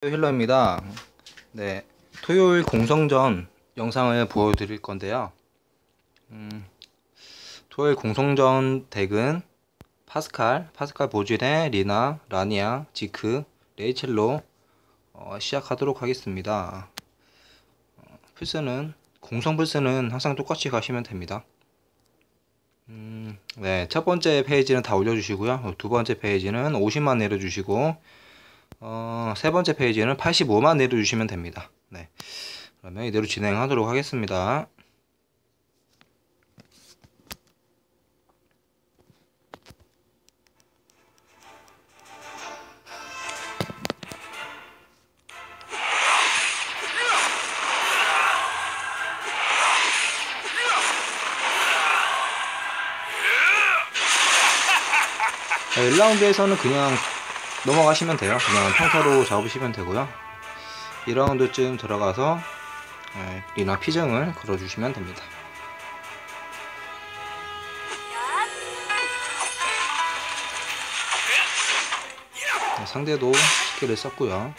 힐러입니다. 네, 토요일 공성전 영상을 보여드릴 건데요. 음, 토요일 공성전 덱은 파스칼, 파스칼 보질의 리나, 라니아, 지크, 레이첼로 어, 시작하도록 하겠습니다. 어, 플스는 공성 플스는 항상 똑같이 가시면 됩니다. 음, 네, 첫 번째 페이지는 다 올려주시고요. 두 번째 페이지는 50만 내려주시고 어, 세 번째 페이지는 85만 내려주시면 됩니다. 네. 그러면 이대로 진행하도록 하겠습니다. 네, 1라운드에서는 그냥 넘어가시면 돼요. 그냥 평타로 잡으시면 되고요. 2라운드쯤 들어가서 네, 리나 피정을 걸어주시면 됩니다. 네, 상대도 스킬을 썼고요.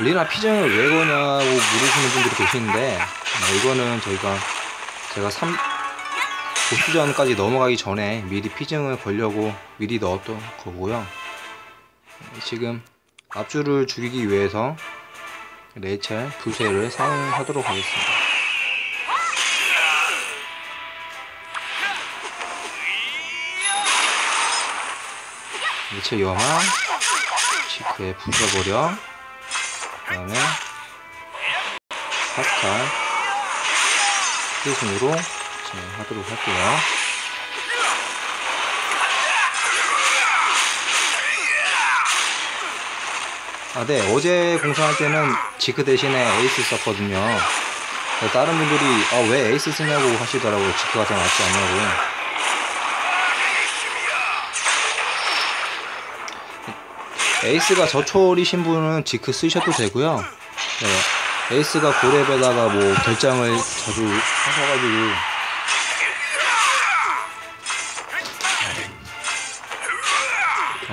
리나 피정을 왜 거냐고 물으시는 분들이 계시는데 어, 이거는 저희가 제가 3 보수전까지 넘어가기 전에 미리 피증을 걸려고 미리 넣었던 거고요. 지금 앞줄을 죽이기 위해서 레이첼 부세를 사용하도록 하겠습니다. 레이첼 여만 치크에 부숴버려. 그 다음에 파스칼 스테이션으로 진행하도록 할게요. 아, 네. 어제 공성할 때는 지크 대신에 에이스 썼거든요. 다른 분들이 아, 왜 에이스 쓰냐고 하시더라고요. 지크가 더 낫지 않냐고. 에이스가 저초월이신 분은 지크 쓰셔도 되고요. 네. 에이스가 고렙에다가 뭐 결장을 자주 하셔가지고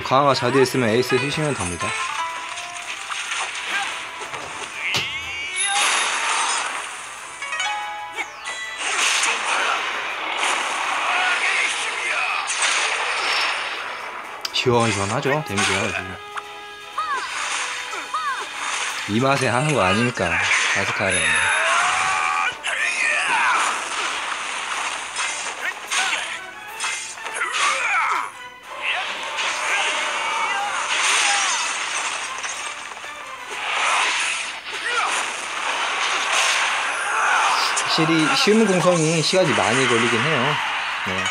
강화가 잘 되어 있으면 에이스 쓰시면 됩니다. 시원시원하죠 데미지가 지금. 이 맛에 하는 거 아닙니까? 바스카는 확실히 쉬운 공성이 시간이 많이 걸리긴 해요. 네.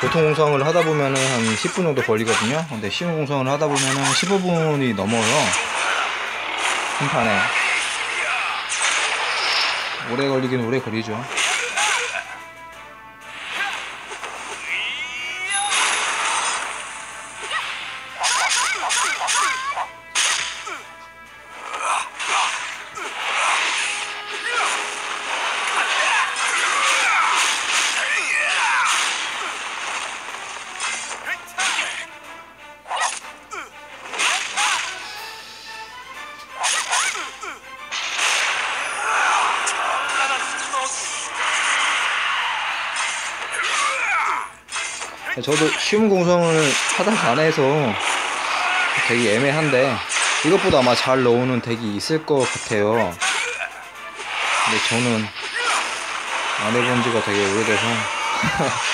보통 공성을 하다 보면은 한 10분 정도 걸리거든요. 근데 쉬운 공성을 하다 보면은 15분이 넘어요 한 판에. 오래 걸리긴 오래 걸리죠 저도 쉬운 공성을 하다 반해서 되게 애매한데 이것보다 아마 잘 넣어오는 덱이 있을 것 같아요. 근데 저는 안 해본 지가 되게 오래돼서.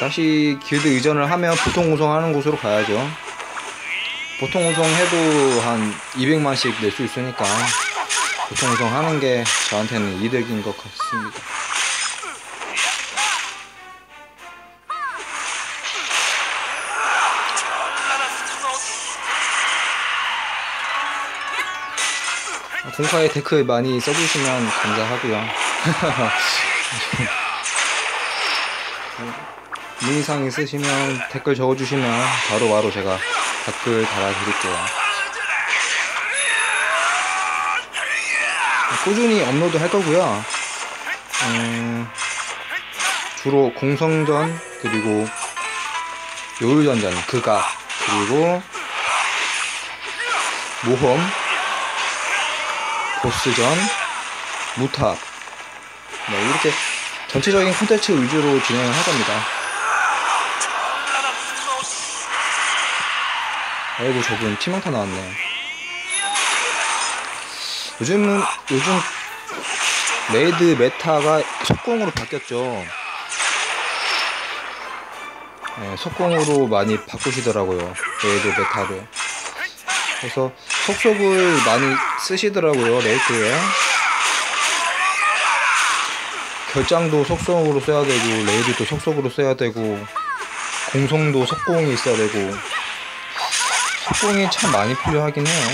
다시 길드 의전을 하면 보통 공성하는 곳으로 가야죠 보통 우성 해도 한 200만씩 낼 수 있으니까 보통 우성 하는 게 저한테는 이득인 것 같습니다. 공카에 데크 많이 써주시면 감사하고요. 문의사항 있으시면 댓글 적어주시면 바로바로 제가 댓글 달아드릴게요. 꾸준히 업로드 할 거고요. 음, 주로 공성전 그리고 요일전전 그각 그리고 모험 보스전 무탑 네, 이렇게 전체적인 콘텐츠 위주로 진행을 할 겁니다. 아이고 저분 치명타 나왔네. 요즘은 요즘 레이드 메타가 속공으로 바뀌었죠. 네, 속공으로 많이 바꾸시더라고요. 레이드 메타를. 그래서 속속을 많이 쓰시더라고요. 레이드에. 결장도 속성으로 써야 되고 레이드도 속속으로 써야 되고 공성도 속공이 있어야 되고 속공이 참 많이 필요하긴 해요.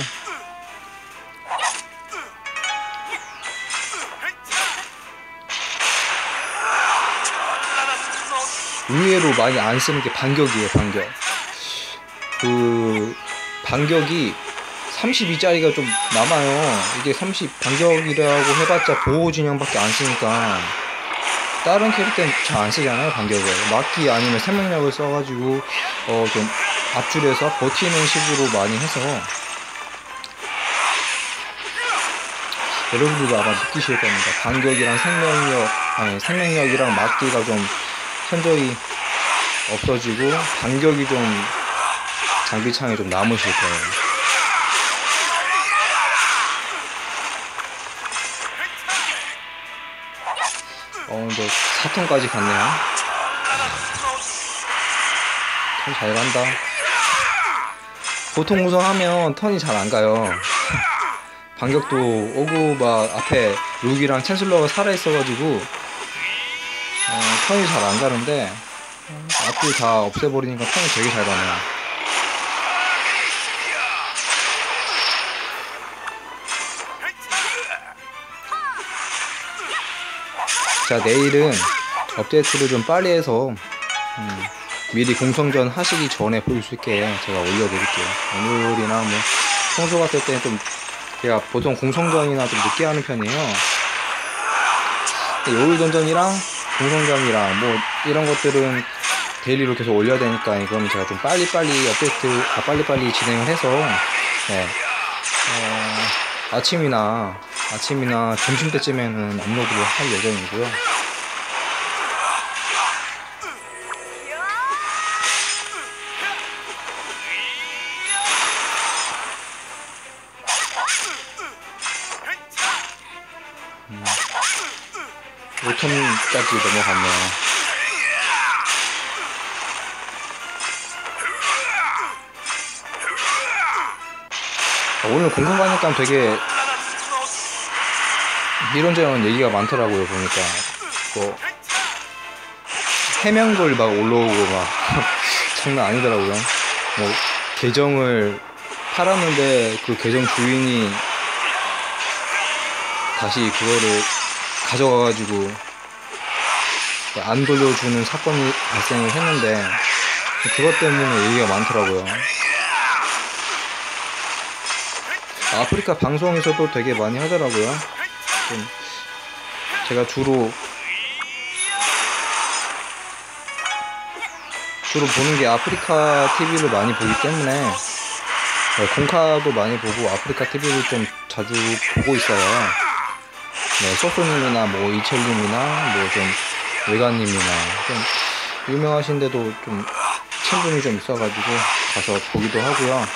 의외로 많이 안 쓰는 게 반격이에요, 반격. 그, 반격이 32짜리가 좀 남아요. 이게 30 반격이라고 해봤자 보호 진영밖에 안 쓰니까. 다른 캐릭터는 잘 안 쓰잖아요, 반격을. 막기 아니면 생명력을 써가지고, 어, 좀 앞줄에서 버티는 식으로 많이 해서. 여러분들도 아마 느끼실 겁니다. 반격이랑 생명력, 아니, 생명력이랑 막기가 좀 현저히 없어지고 반격이 좀 장비창에 좀 남으실 거예요. 어, 근데 4턴까지 갔네요. 턴잘 간다. 보통 우승하면 턴이 잘 안 가요. 반격도 오고 막 앞에 룩이랑 챈슬러가 살아있어가지고 어, 턴이 잘 안 가는데 앞을 다 없애버리니까 턴이 되게 잘 가네요. 자 내일은 업데이트를 좀 빨리 해서 음, 미리 공성전 하시기 전에 볼 수 있게 제가 올려드릴게요. 오늘이나 뭐 평소 같을 때는 좀 제가 보통 공성전이나 좀 늦게 하는 편이에요. 요일전전이랑 공성전이랑 뭐 이런 것들은 데일리로 계속 올려야 되니까 이거는 제가 좀 빨리빨리 업데이트 아, 빨리빨리 진행을 해서 네. 어, 아침이나 아침이나 점심 때쯤에는 업로드를 할 예정이고요. 5턴까지 넘어갔네요. 오늘 공성 가니까 되게 이런저런 얘기가 많더라고요 보니까 뭐 해명글 막 올라오고 막 장난 아니더라고요 뭐 계정을 팔았는데 그 계정 주인이 다시 그거를 가져가가지고 안 돌려주는 사건이 발생을 했는데 그것 때문에 얘기가 많더라고요 아프리카 방송에서도 되게 많이 하더라고요. 좀 제가 주로 주로 보는 게 아프리카 TV를 많이 보기 때문에 네, 공카도 많이 보고 아프리카 TV를 좀 자주 보고 있어요. 네, 소소님이나 뭐 이철님이나 뭐 좀 외가님이나 좀 유명하신데도 좀 친분이 좀 있어가지고 가서 보기도 하고요.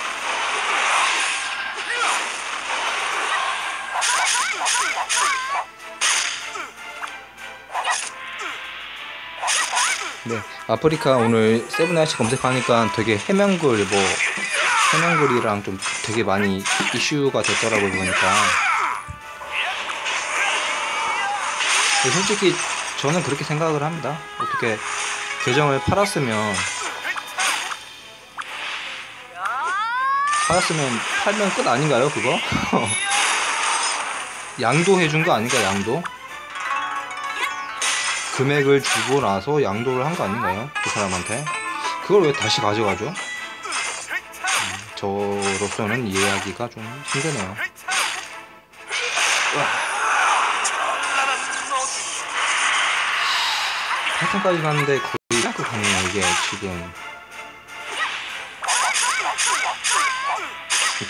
네, 아프리카 오늘 세븐아이시 검색하니까 되게 해명글 뭐 해명글이랑 좀 되게 많이 이슈가 됐더라고요 보니까. 솔직히 저는 그렇게 생각을 합니다. 어떻게 계정을 팔았으면 팔았으면 팔면 끝 아닌가요 그거? 양도 해준 거 아닌가 양도? 금액을 주고 나서 양도를 한 거 아닌가요? 그 사람한테 그걸 왜 다시 가져가죠? 음, 저로서는 이해하기가 좀 힘드네요. 8탄까지 갔는데 거의 깎고 갔네요 이게 지금.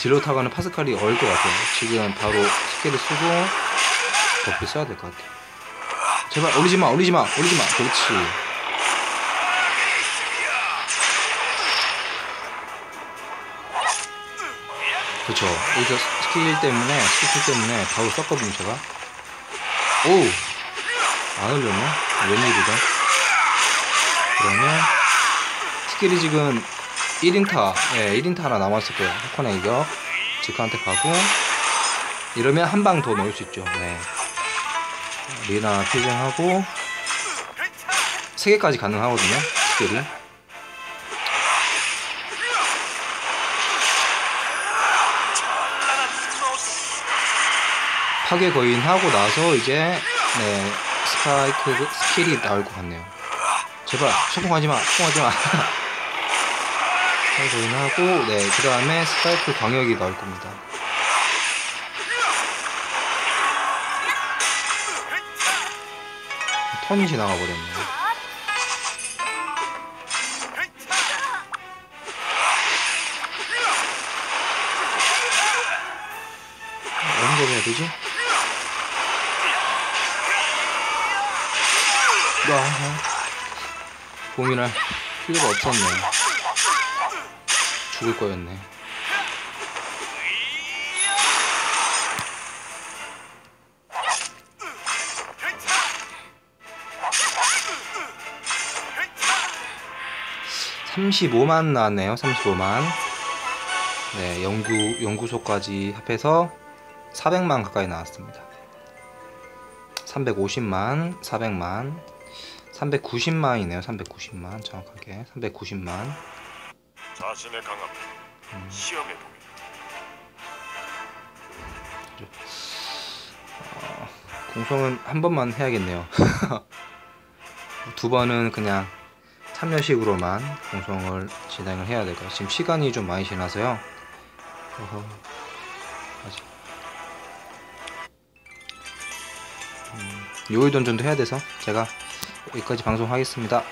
딜로 타가는 파스칼이 얼 것 같아요. 지금 바로 스킬을 쓰고 버프 써야 될 것 같아요. 제발 올리지마 올리지마 올리지마. 그렇지. 그쵸 여기서 스킬 때문에 스킬 때문에 바로 썼거든요 제가. 오우! 안 올렸네? 웬일이다 그러면 스킬이 지금 1인타 예 1인타 하나 남았을 거예요. 코코네 이격. 지카한테 가고 이러면 한 방 더 넣을 수 있죠. 네. 리나 필정하고 3개까지 가능하거든요 스킬이. 파괴 거인 하고 나서 이제 네 스파이크 스킬이 나올 것 같네요. 제발 성공하지 마, 성공하지 마. 파괴 거인 하고 네그 다음에 스파이크 광역이 나올 겁니다. 턴이 지나가 버렸네. 어느 걸 해야 되지? 아, 고민할 필요가 없었네. 죽을 거였네. (35만) 나왔네요 (35만) 네 연구 연구소까지 합해서 400만 가까이 나왔습니다 350만 400만 390만이네요 390만 정확하게. 390만. 자신의 강함 시험에 보게 공성은 한 번만 해야겠네요. 두 번은 그냥 참여식으로만 공성을 진행을 해야 될까요. 지금 시간이 좀 많이 지나서요. 어허. 아직. 음, 요일 던전도 해야 돼서 제가 여기까지 방송하겠습니다.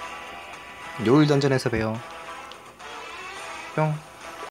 요일 던전에서 봬요. 뿅